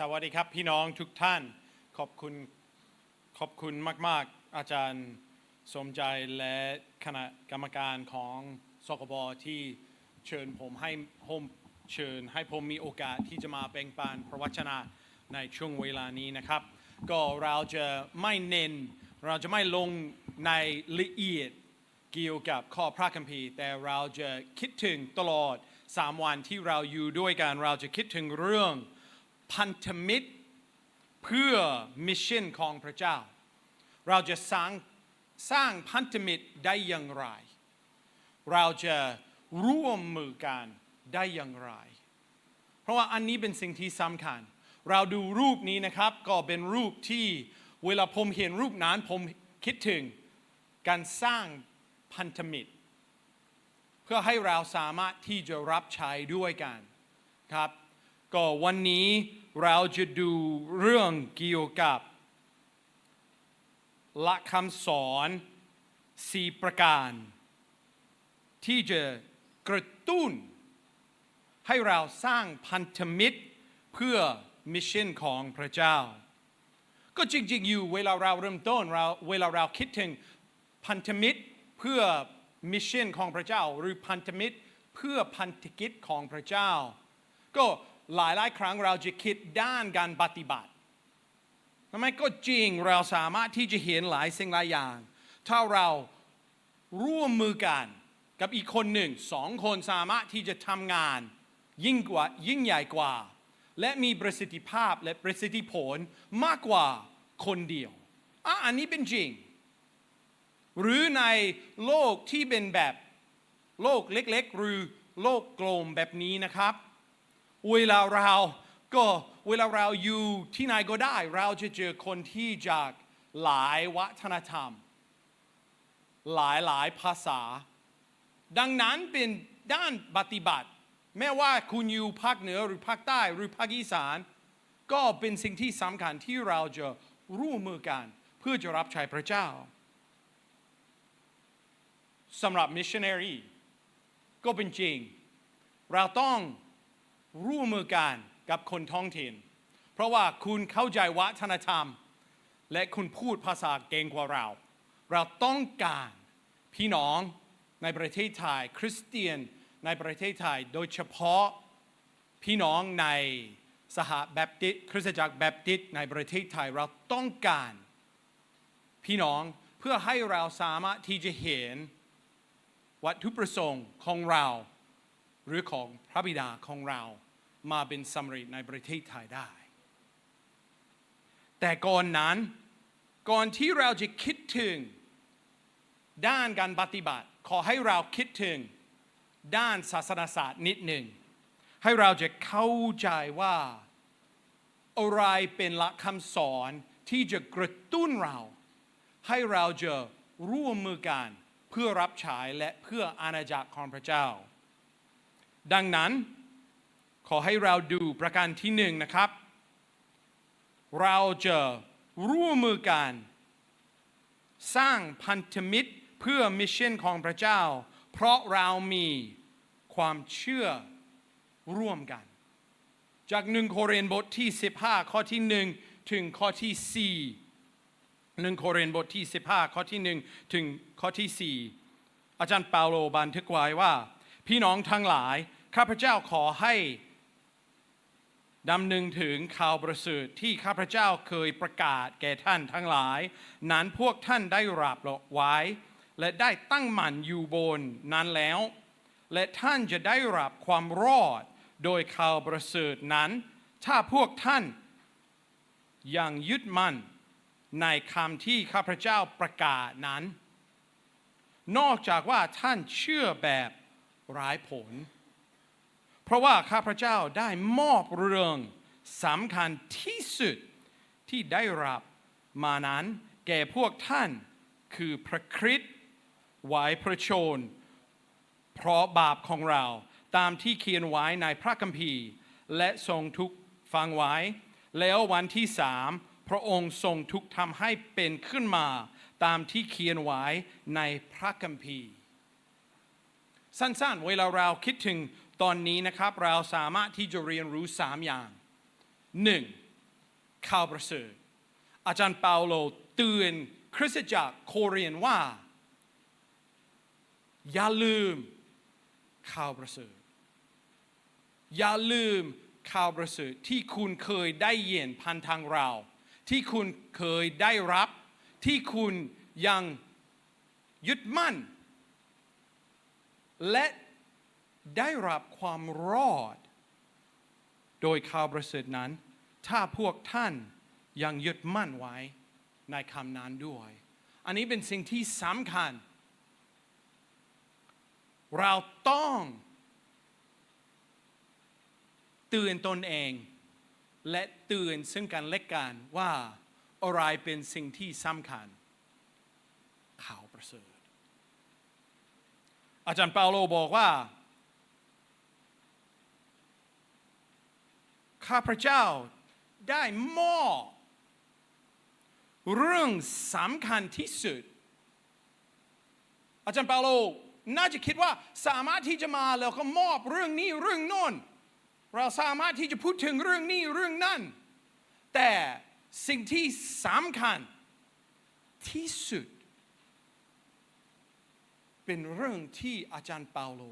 สวัสดีครับพี่น้องทุกท่านขอบคุณขอบคุณมาก ๆ อาจารย์สมใจและคณะกรรมการของสกบที่เชิญผมให้ผมเชิญให้ผมมีโอกาสที่จะมาแบ่งปันพระวจนะในช่วงเวลานี้นะครับ ก็เราจะไม่เน้นเราจะไม่ลงในละเอียดเกี่ยวกับข้อพระคัมภีร์ แต่เราจะคิดถึงตลอด 3 วันที่เราอยู่ด้วยกันเราจะคิดถึงเรื่อง พันธมิตรเพื่อมิชชั่นของพระเจ้า เราจะสร้างสร้างพันธมิตรได้อย่างไร เราจะร่วมมือกันได้อย่างไร เพราะว่าอันนี้เป็นสิ่งที่สำคัญ เราดูรูปนี้นะครับ ก็เป็นรูปที่เวลาผมเห็นรูปนั้นผมคิดถึงการสร้างพันธมิตร เพื่อให้เราสามารถที่จะรับใช้ด้วยกันครับ ก็วันนี้เราจะดูเรื่องเกี่ยวกับหลักคำสอนสี่ประการ ที่จะกระตุ้น ให้เราสร้างพันธมิตรเพื่อมิชชั่นของพระเจ้า ก็จริงๆอยู่เวลาเราเริ่มต้นเราเวลาเราคิดถึงพันธมิตรเพื่อมิชชั่นของพระเจ้า หรือพันธมิตรเพื่อพันธกิจของพระเจ้า ก็ หลายหลายครั้งเราจะคิดด้านการปฏิบัติทำไมก็จริงเราสามารถที่จะเห็นหลายสิ่งหลายอย่าง ถ้าเราร่วมมือกันกับอีกคนหนึ่งสองคนสามารถที่จะทำงาน ยิ่งกว่ายิ่งใหญ่กว่า และมีประสิทธิภาพและประสิทธิผลมากกว่าคนเดียวอะอันนี้เป็นจริง หรือในโลกที่เป็นแบบโลกเล็ก ๆ หรือโลกกลมแบบนี้นะครับ เวลาเราก็เวลาเราอยู่ที่ไหนก็ได้ เราจะเจอคนที่จากหลายวัฒนธรรม หลายหลายภาษา ดังนั้นเป็นด้านปฏิบัติ แม้ว่าคุณอยู่ภาคเหนือหรือภาคใต้หรือภาคอีสาน ก็เป็นสิ่งที่สำคัญที่เราจะร่วมมือกัน เพื่อจะรับใช้พระเจ้าสำหรับมิชชันนารีก็เป็นจริง เราต้อง ร่วมมือกันกับคนท้องถิ่น เพราะว่าคุณเข้าใจวัฒนธรรม และคุณพูดภาษาเก่งกว่าเรา เราต้องการพี่น้องในประเทศไทย คริสเตียนในประเทศไทย โดยเฉพาะพี่น้องในสหแบปติสต์คริสตจักรแบปติสต์ในประเทศไทยเราต้องการพี่น้องเพื่อให้เราสามารถที่จะเห็นวัตถุประสงค์ของเรา หรือของพระบิดาของเรา มาเป็นสำเร็จในประเทศไทยได้ แต่ก่อนนั้นก่อนที่เราจะคิดถึงด้านการปฏิบัติ ขอให้เราคิดถึงด้านศาสนศาสตร์นิดหนึ่ง ให้เราจะเข้าใจว่าอะไรเป็นหลักคำสอนที่จะกระตุ้นเรา ให้เราจะร่วมมือกันเพื่อรับใช้และเพื่ออาณาจักรของพระเจ้า ดังนั้น ขอให้เราดูประการที่หนึ่งนะครับ เราจะร่วมมือกัน สร้างพันธมิตรเพื่อมิชชั่นของพระเจ้า เพราะเรามีความเชื่อร่วมกัน จากหนึ่งโครินบทที่ 15 ข้อที่ 1 ถึงข้อที่4หนึ่งโครินบทที่ 15 ข้อที่ 1 ถึงข้อที่ 4 อาจารย์เปาโลบันทึกไว้ว่า พี่น้องทั้งหลาย ข้าพเจ้าขอให้ ดำนึงถึงข่าวประเสริฐที่ข้าพเจ้าเคยประกาศแก่ท่านทั้งหลาย นั้นพวกท่านได้รับไว้ และได้ตั้งมั่นอยู่บนนั้นแล้ว และท่านจะได้รับความรอดโดยข่าวประเสริฐนั้น ถ้าพวกท่านยังยึดมั่นในคำที่ข้าพเจ้าประกาศนั้น นอกจากว่าท่านเชื่อแบบร้ายผล เพราะว่าข้าพเจ้าได้มอบเรื่องสำคัญที่สุดที่ได้รับมานั้นแก่พวกท่านคือพระคริสต์ไว้พระชน เพราะบาปของเราตามที่เขียนไว้ในพระคัมภีร์ และทรงทุกฟังไว้ แล้ววันที่สามพระองค์ทรงทุกทำให้เป็นขึ้นมาตามที่เขียนไว้ในพระคัมภีร์ สั้นๆ เวลาเราคิดถึง ตอนนี้นะครับเราสามารถที่จะเรียนรู้3อย่าง 1. ข่าวประเสริฐอาจารย์เปาโลเตือนคริสตจักรโคเรียนว่า อย่าลืมข่าวประเสริฐอย่าลืมข่าวประเสริฐที่คุณเคยได้เยินพันทางเรา ที่คุณเคยได้รับ ที่คุณยังยึดมั่น และ ได้รับความรอด โดยข่าวประเสริฐนั้น ถ้าพวกท่านยังยึดมั่นไว้ในคำนั้นด้วย อันนี้เป็นสิ่งที่สำคัญ เราต้องเตือนตนเอง และเตือนซึ่งกันและกันว่าอะไรเป็นสิ่งที่สำคัญ ข่าวประเสริฐ อาจารย์เปาโลบอกว่า ข้าพเจ้าได้มอบเรื่องสำคัญที่สุด อาจารย์เปาโลน่าจะคิดว่าสามารถที่จะมาแล้วก็มอบเรื่องนี้เรื่องโน้นเราสามารถที่จะพูดถึงเรื่องนี้เรื่องนั้น แต่สิ่งที่สำคัญที่สุด เป็นเรื่องที่อาจารย์เปาโล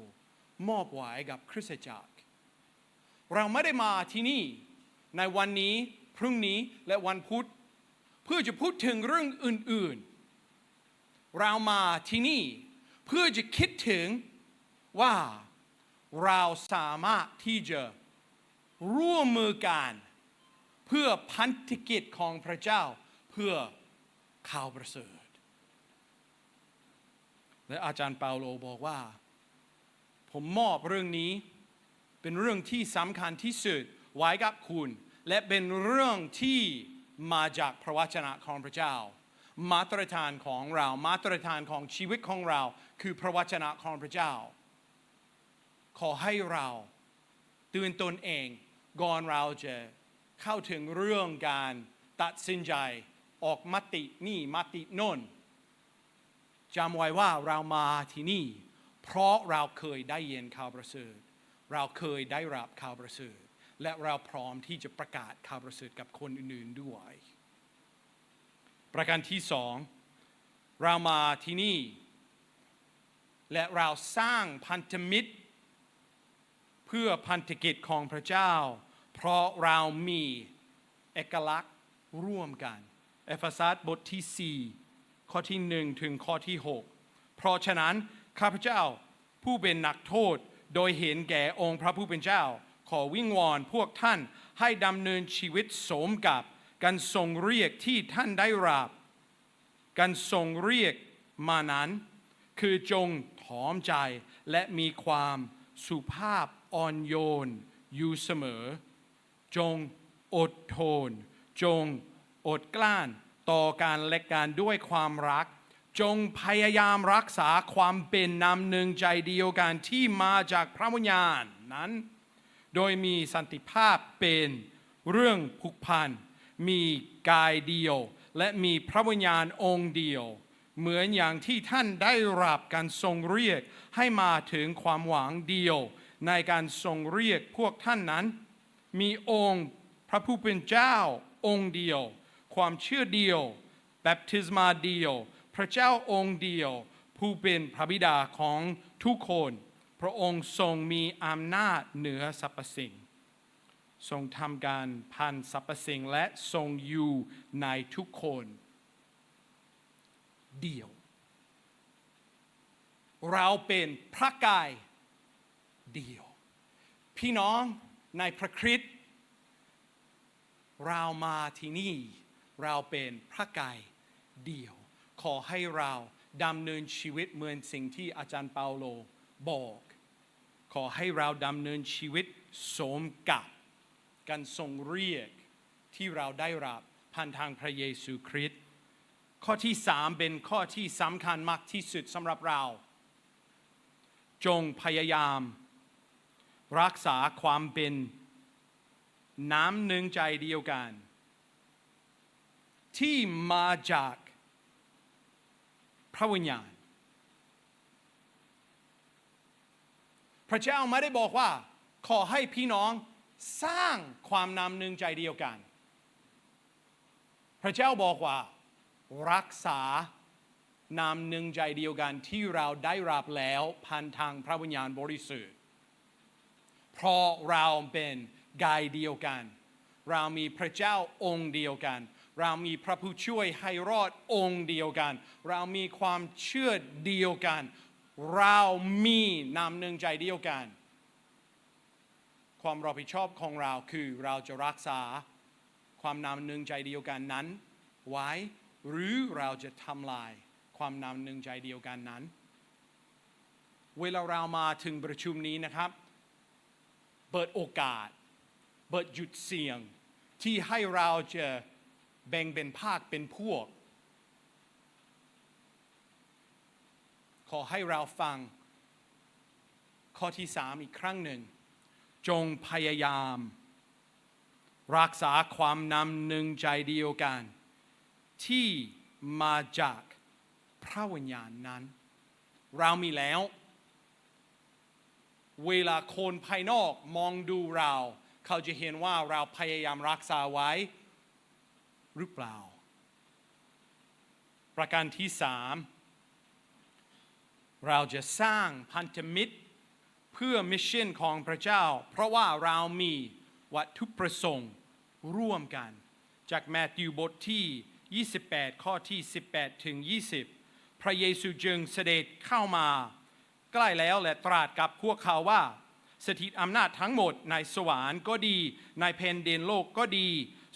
มอบไว้กับคริสตจักร เราไม่ได้มาที่นี่ในวันนี้พรุ่งนี้และวันพุธ เพื่อจะพูดถึงเรื่องอื่นๆ เรามาที่นี่เพื่อจะคิดถึงว่าเราสามารถที่จะร่วมมือกันเพื่อพันธกิจของพระเจ้าเพื่อข่าวประเสริฐ และอาจารย์เปาโลบอกว่า ผมมอบเรื่องนี้ เป็นเรื่องที่สำคัญที่สุดไว้กับคุณ และเป็นเรื่องที่มาจากพระวจนะของพระเจ้า มาตรฐานของเรา มาตรฐานของชีวิตของเรา คือพระวจนะของพระเจ้า ขอให้เราเตือนตนเองก่อนเราจะเข้าถึงเรื่องการตัดสินใจออกมตินี่มติโน่นจำไว้ว่าเรามาที่นี่ เพราะเราเคยได้ยินข่าวประเสริฐ เราเคยได้รับข่าวประเสริฐและเราพร้อมที่จะประกาศข่าวประเสริฐกับคนอื่นๆด้วย ประการที่สองเรามาที่นี่ และเราสร้างพันธมิตร เพื่อพันธกิจของพระเจ้า เพราะเรามีเอกลักษณ์ร่วมกัน เอเฟซัสบทที่ 4 ข้อที่ 1 ถึงข้อที่ 6 เพราะฉะนั้นข้าพเจ้าผู้เป็นนักโทษ โดยเห็นแก่องค์พระผู้เป็นเจ้า ขอวิงวอนพวกท่านให้ดำเนินชีวิตสมกับการทรงเรียกที่ท่านได้รับการทรงเรียกมานั้น คือจงถอมใจและมีความสุภาพอ่อนโยนอยู่เสมอ จงอดทน จงอดกลั้นต่อการและการด้วยความรัก จงพยายามรักษาความเป็นนำหนึ่งใจเดียวกันที่มาจากพระวิญญาณนั้น โดยมีสันติภาพเป็นเรื่องผูกพัน มีกายเดียว และมีพระวิญญาณองค์เดียว เหมือนอย่างที่ท่านได้รับการทรงเรียกให้มาถึงความหวังเดียว ในการทรงเรียกพวกท่านนั้น มีองค์พระผู้เป็นเจ้าองค์เดียว ความเชื่อเดียว แบปทิสมาเดียว พระเจ้าองค์เดียว ผู้เป็นพระบิดาของทุกคน พระองค์ทรงมีอำนาจเหนือสรรพสิ่ง ทรงทำการพันสรรพสิ่งและทรงอยู่ในทุกคน เดียว เราเป็นพระกายเดียว พี่น้องในพระคริสต์เรามาที่นี่ เราเป็นพระกายเดียว ขอให้เราดำเนินชีวิตเหมือนสิ่งที่อาจารย์เปาโลบอก ขอให้เราดำเนินชีวิตสมกับการทรงเรียกที่เราได้รับผ่านทางพระเยซูคริสต์ข้อที่สามเป็นข้อที่สำคัญมากที่สุดสำหรับเรา จงพยายาม รักษาความเป็นน้ำหนึ่งใจเดียวกัน ที่มาจาก พระวิญญาณ พระเจ้าไม่ได้บอกว่า ขอให้พี่น้องสร้างความนำหนึ่งใจเดียวกัน พระเจ้าบอกว่า รักษานามหนึ่งใจเดียวกันที่เราได้รับแล้วผ่านทางพระวิญญาณบริสุทธิ์เพราะเราเป็นกายเดียวกัน เรามีพระเจ้าองค์เดียวกัน เรามีพระผู้ช่วยให้รอดองค์เดียวกัน เรามีความเชื่อเดียวกัน เรามีนามหนึ่งใจเดียวกัน ความรับผิดชอบของเราคือเราจะรักษาความนามหนึ่งใจเดียวกันนั้น ไว้หรือเราจะทำลายความนามหนึ่งใจเดียวกันนั้น เวลาเรามาถึงประชุมนี้นะครับ เปิดโอกาส เปิดหยุดเสี่ยงที่ให้เราจะ แบ่งเป็นภาคเป็นพวก ขอให้เราฟัง ข้อที่สามอีกครั้งหนึ่ง จงพยายาม รักษาความนำหนึ่งใจเดียวกัน ที่มาจากพระวิญญาณนั้น เรามีแล้ว เวลาคนภายนอกมองดูเรา เขาจะเห็นว่าเราพยายามรักษาไว้ หรือเปล่า ประการที่สามเราจะสร้างพันธมิตรเพื่อมิชชั่นของพระเจ้า เพราะว่าเรามีวัตถุประสงค์ร่วมกัน จากแมทธิวบทที่ 28 ข้อที่ 18 ถึง 20 พระเยซูจึงเสด็จเข้ามา ใกล้แล้วและตรัสกับพวกเขาว่า สถิตอำนาจทั้งหมดในสวรรค์ก็ดี ในแผ่นดินโลกก็ดี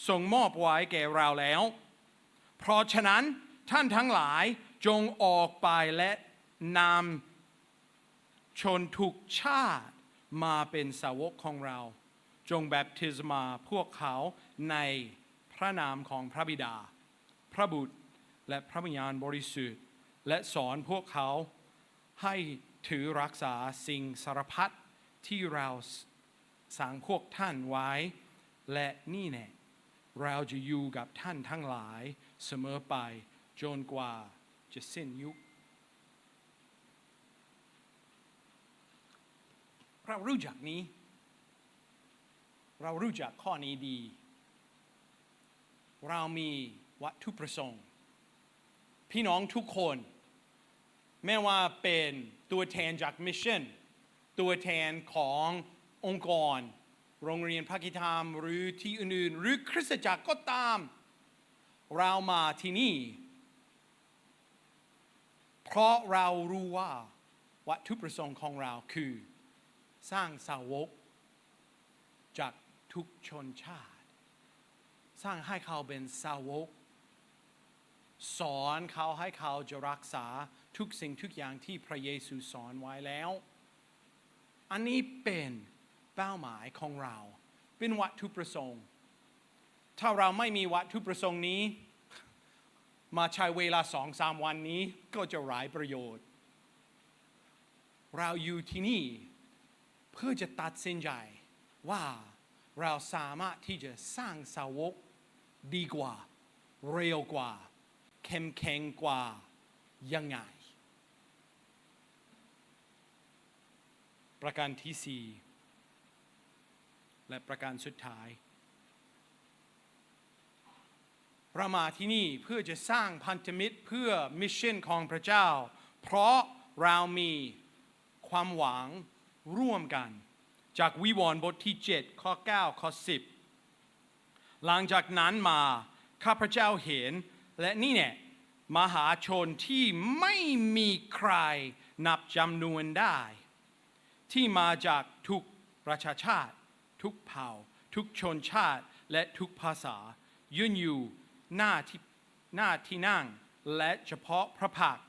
ทรงมอบไว้แก่เราแล้ว เพราะฉะนั้นท่านทั้งหลายจงออกไปและนำชนทุกชาติมาเป็นสาวกของเรา จงแบปทิศมาพวกเขาในพระนามของพระบิดา พระบุตรและพระวิญญาณบริสุทธิ์ และสอนพวกเขาให้ถือรักษาสิ่งสารพัดที่เราสั่งพวกท่านไว้ และนี่แน่ เราจะอยู่กับท่านทั้งหลายเสมอไปจนกว่าจะสิ้นยุค เรารู้จักนี้ เรารู้จักข้อนี้ดี เรามีวัตถุประสงค์ พี่น้องทุกคน แม้ว่าเป็นตัวแทนจากมิชชั่น ตัวแทนขององค์กร โรงเรียนภาคิธรรมหรือที่อื่นๆ หรือคริสตจักรก็ตาม เรามาที่นี่ เพราะเรารู้ว่าวัตถุประสงค์ของเราคือ สร้างสาวก จากทุกชนชาติ สร้างให้เขาเป็นสาวก สอนเขาให้เขาจะรักษาทุกสิ่งทุกอย่างที่พระเยซูสอนไว้แล้ว อันนี้เป็น เป้าหมายของเรา เป็นวัตถุประสงค์ ถ้าเราไม่มีวัตถุประสงค์นี้ มาใช้เวลาสองสามวันนี้ก็จะไร้ประโยชน์ เราอยู่ที่นี่เพื่อจะตัดสินใจว่าเราสามารถที่จะสร้างสาวกดีกว่า เร็วกว่าเข้มแข็งกว่ายังไงประการที่สี่ และประการสุดท้าย เรามาที่นี่เพื่อจะสร้างพันธมิตรเพื่อมิชชั่นของพระเจ้า เพราะเรามีความหวังร่วมกัน จากวิวรณ์บทที่ 7 ข้อ 9 ข้อ 10 หลังจากนั้นมาข้าพระเจ้าเห็นและนี่เนี่ยมหาชนที่ไม่มีใครนับจำนวนได้ ที่มาจากทุกประชาชาติ ทุกเผ่า ทุกชนชาติและทุกภาษา ยืนอยู่หน้าที่หน้าที่นั่ง และเฉพาะพระพัก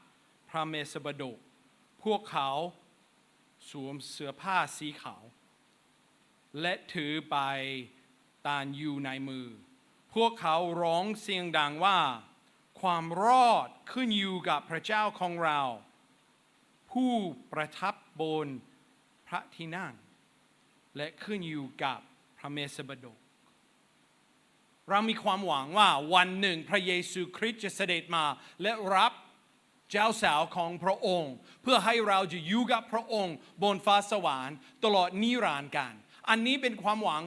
พระเมสสบดก พวกเขาสวมเสื้อผ้าสีขาว และถือใบตาลอยู่ในมือ พวกเขาร้องเสียงดังว่า ความรอดขึ้นอยู่กับพระเจ้าของเรา ผู้ประทับบนพระที่นั่ง และขึ้นอยู่กับพระเมสสบดก เรามีความหวังว่าวันหนึ่งพระเยซูคริสต์จะเสด็จมาและรับเจ้าสาวของพระองค์ เพื่อให้เราจะอยู่กับพระองค์ บนฟ้าสวรรค์ตลอดนิรันดร์การอันนี้เป็นความหวัง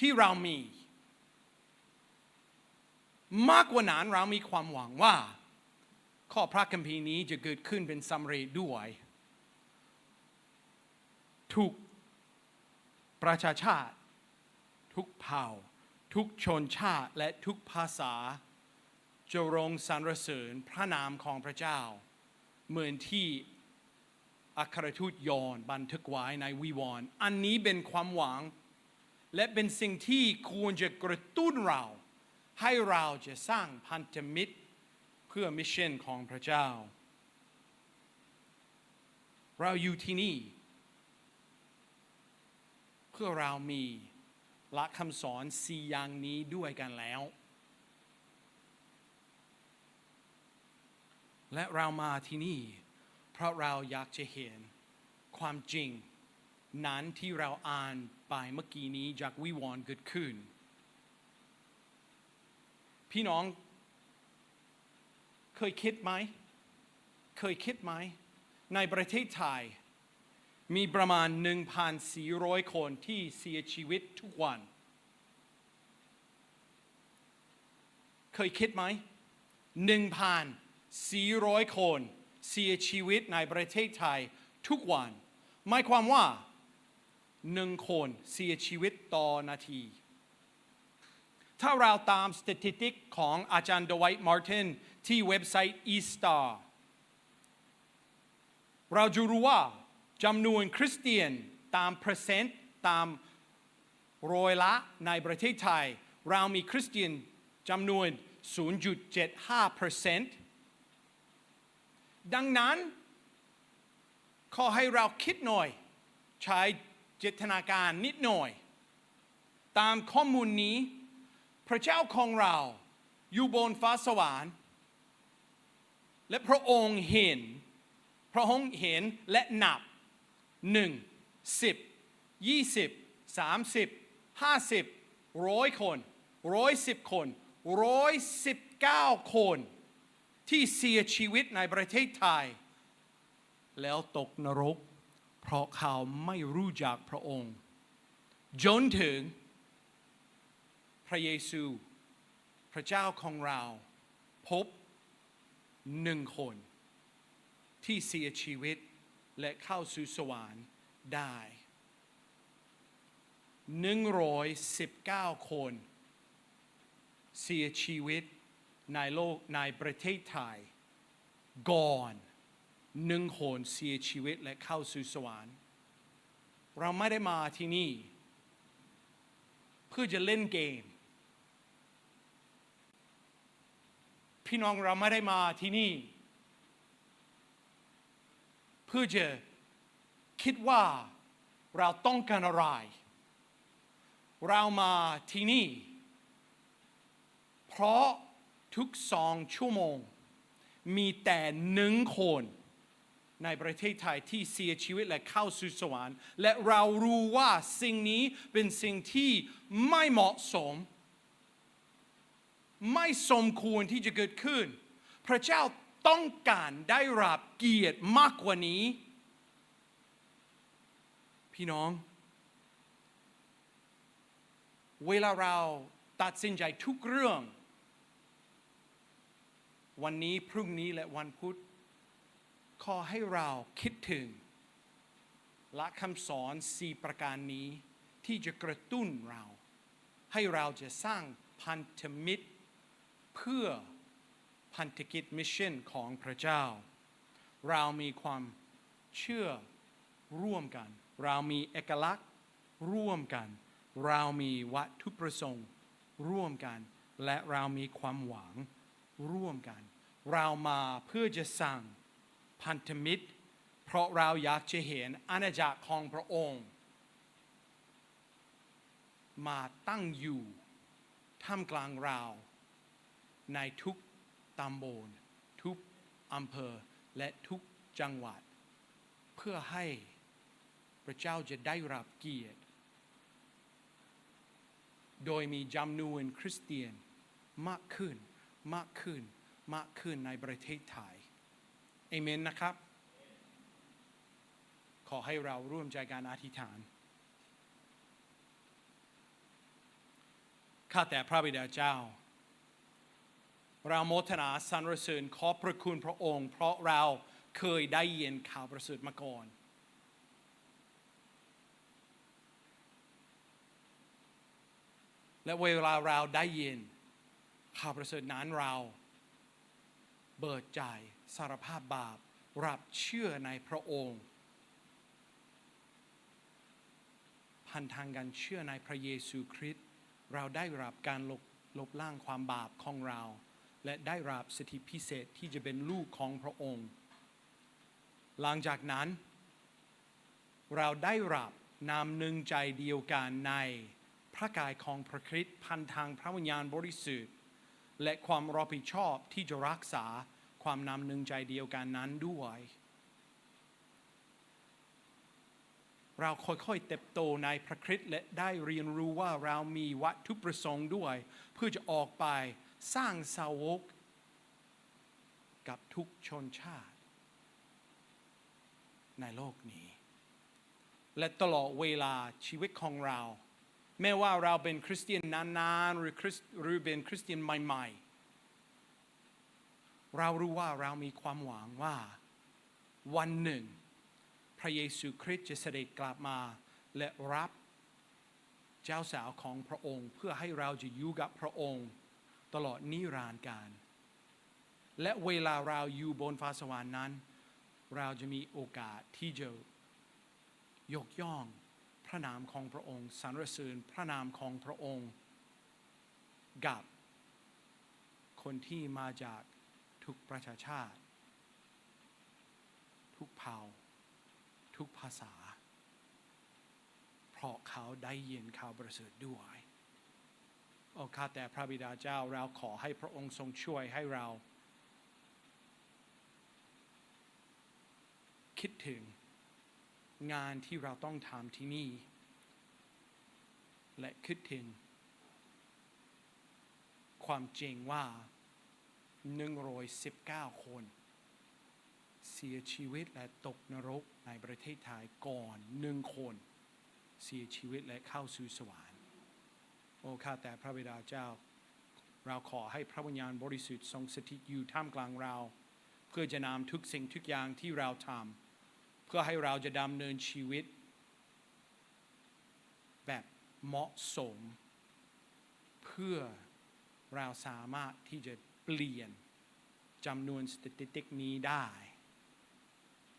ที่เรามี มากกว่านั้นเรามีความหวังว่า ข้อพระคัมภีร์นี้จะเกิดขึ้นเป็นสำเร็จด้วยทุก ประชาชาติ ทุกเผ่า ทุกชนชาติและทุกภาษา จะรงสรรเสริญพระนามของพระเจ้า เหมือนที่อัครทูตยอนบันทึกไว้ในวิวรณ์อันนี้เป็นความหวัง และเป็นสิ่งที่ควรจะกระตุ้นเรา ให้เราจะสร้างพันธมิตรเพื่อมิชชั่นของพระเจ้า เราอยู่ที่นี่ พื่อเรามีลักคำสอนสี่อย่างนี้ด้วยกันแล้ว และเรามาที่นี่ เพราะเราอยากจะเห็นความจริง นั้นที่เราอ่านไปเมื่อกี้นี้จากวิวรณ์เกิดขึ้น พี่น้องเคยคิดไหม เคยคิดไหม ในประเทศไทย มีประมาณ 1,400 คนที่เสียชีวิตทุกวัน เคยคิดไหม 1,400 คนเสียชีวิตในประเทศไทยทุกวัน หมายความว่าหนึ่งคนเสียชีวิตต่อนาที ถ้าเราตามสถิติของอาจารย์ดวท์มาร์ตินที่เว็บไซต์ eStar เราจะรู้ว่า จำนวนคริสเตียนตามเปอร์เซ็นต์ตามร้อยละในประเทศไทย เรามีคริสเตียนจำนวน 0.75%ดังนั้น ขอให้เราคิดหน่อย ใช้เจตนาการนิดหน่อย ตามข้อมูลนี้ พระเจ้าของเราอยู่บนฟ้าสวรรค์และพระองค์เห็น พระองค์เห็นและนับ หนึ่งสิบยี่สิบสามสิบห้าสิบร้อยคนร้อยสิบคนร้อยสิบเก้าคน ที่เสียชีวิตในประเทศไทย แล้วตกนรก เพราะเขาไม่รู้จักพระองค์ จนถึง พระเยซู พระเจ้าของเราพบหนึ่งคน ที่เสียชีวิต และเข้าสู่สวรรค์ได้ 119 คนเสียชีวิตในโลกในประเทศไทย ก่อนหนึ่งคนเสียชีวิตและเข้าสู่สวรรค์ เราไม่ได้มาที่นี่ เพื่อจะเล่นเกม พี่น้องเราไม่ได้มาที่นี่ เพื่อจะคิดว่าเราต้องการอะไร เรามาที่นี่ เพราะทุกสองชั่วโมง มีแต่หนึ่งคนในประเทศไทยที่เสียชีวิตและเข้าสู่สวรรค์ และเรารู้ว่าสิ่งนี้เป็นสิ่งที่ไม่เหมาะสม ไม่สมควรที่จะเกิดขึ้น พระเจ้า ต้องการได้รับเกียรติมากกว่านี้ พี่น้อง เวลาเราตัดสินใจทุกเรื่อง วันนี้พรุ่งนี้และวันพุธ ขอให้เราคิดถึงละคำสอนสี่ประการนี้ที่จะกระตุ้นเรา ให้เราจะสร้างพันธมิตรเพื่อ พันธกิจมิชชั่นของพระเจ้า เรามีความเชื่อร่วมกัน เรามีเอกลักษณ์ร่วมกัน เรามีวัตถุประสงค์ร่วมกัน และเรามีความหวังร่วมกัน เรามาเพื่อจะสั่งพันธมิตร เพราะเราอยากจะเห็นอาณาจักรของพระองค์ มาตั้งอยู่ท่ามกลางเราในทุก ตำบลทุกอำเภอและทุกจังหวัด เพื่อให้พระเจ้าจะได้รับเกียรติ โดยมีจำนวนคริสเตียนมากขึ้นมากขึ้นมากขึ้นในประเทศไทยเอเมนนะครับ ขอให้เราร่วมใจการอธิษฐาน ข้าแต่พระบิดาเจ้า เราโมทนาสรรเสริญขอบพระคุณพระองค์ เพราะเราเคยได้ยินข่าวประเสริฐมาก่อน และเวลาเราได้ยินข่าวประเสริฐนั้นเราเบิดใจสารภาพบาป รับเชื่อในพระองค์พันทางกันเชื่อในพระเยซูคริสต์เราได้รับการลบลบล้างความบาปของเรา และได้รับสิทธิพิเศษที่จะเป็นลูกของพระองค์ หลังจากนั้น เราได้รับนามหนึ่งใจเดียวกันในพระกายของพระคริสต์พันทางพระวิญญาณบริสุทธิ์และความรับผิดชอบที่จะรักษาความนำหนึ่งใจเดียวกันนั้นด้วย เราค่อยๆเติบโตในพระคริสต์และได้เรียนรู้ว่าเรามีวัตถุประสงค์ด้วย เพื่อจะออกไป สร้างสาวกกับทุกชนชาติ ในโลกนี้ และตลอดเวลาชีวิตของเรา แม้ว่าเราเป็นคริสเตียนนานๆหรือคริสหรือเป็นคริสเตียนใหม่ ๆ เรารู้ว่าเรามีความหวังว่าวันหนึ่ง พระเยซูคริสต์จะเสด็จกลับมาและรับเจ้าสาวของพระองค์ เพื่อให้เราจะอยู่กับพระองค์ ตลอดนิรันดร์การ และเวลาเราอยู่บนฟ้าสวรรค์นั้น เราจะมีโอกาสที่จะยกย่องพระนามของพระองค์สรรเสริญพระนามของพระองค์ กับคนที่มาจากทุกประชาชาติ ทุกเผ่า ทุกภาษา เพราะเขาได้ยินข่าวประเสริฐด้วย โอ้ข้าแต่พระบิดาเจ้าเราขอให้พระองค์ทรงช่วยให้เรา คิดถึงงานที่เราต้องทำที่นี่ และคิดถึง ความจริงว่า 119 คน เสียชีวิตและตกนรกในประเทศไทยก่อนหนึ่งคน เสียชีวิตและเข้าสู่สวรรค์ โอ้ข้าแต่พระบิดาเจ้า เราขอให้พระวิญญาณบริสุทธิ์ทรงสถิตอยู่ท่ามกลางเรา เพื่อจะนำทุกสิ่งทุกอย่างที่เราทำเพื่อให้เราจะดำเนินชีวิต แบบเหมาะสม เพื่อเราสามารถที่จะเปลี่ยนจำนวนสถิตินี้ได้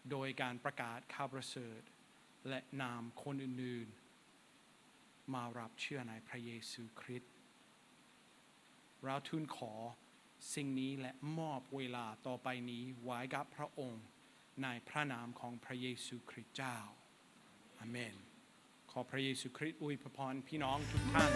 โดยการประกาศข่าวประเสริฐและนามคนอื่นๆ มารับเชื่อในพระเยซูคริสต์เราทูลขอสิ่งนี้และมอบเวลาต่อไปนี้ไว้กับพระองค์ในพระนามของพระเยซูคริสต์เจ้าอเมน ขอพระเยซูคริสต์อวยพรพี่น้องทุกท่าน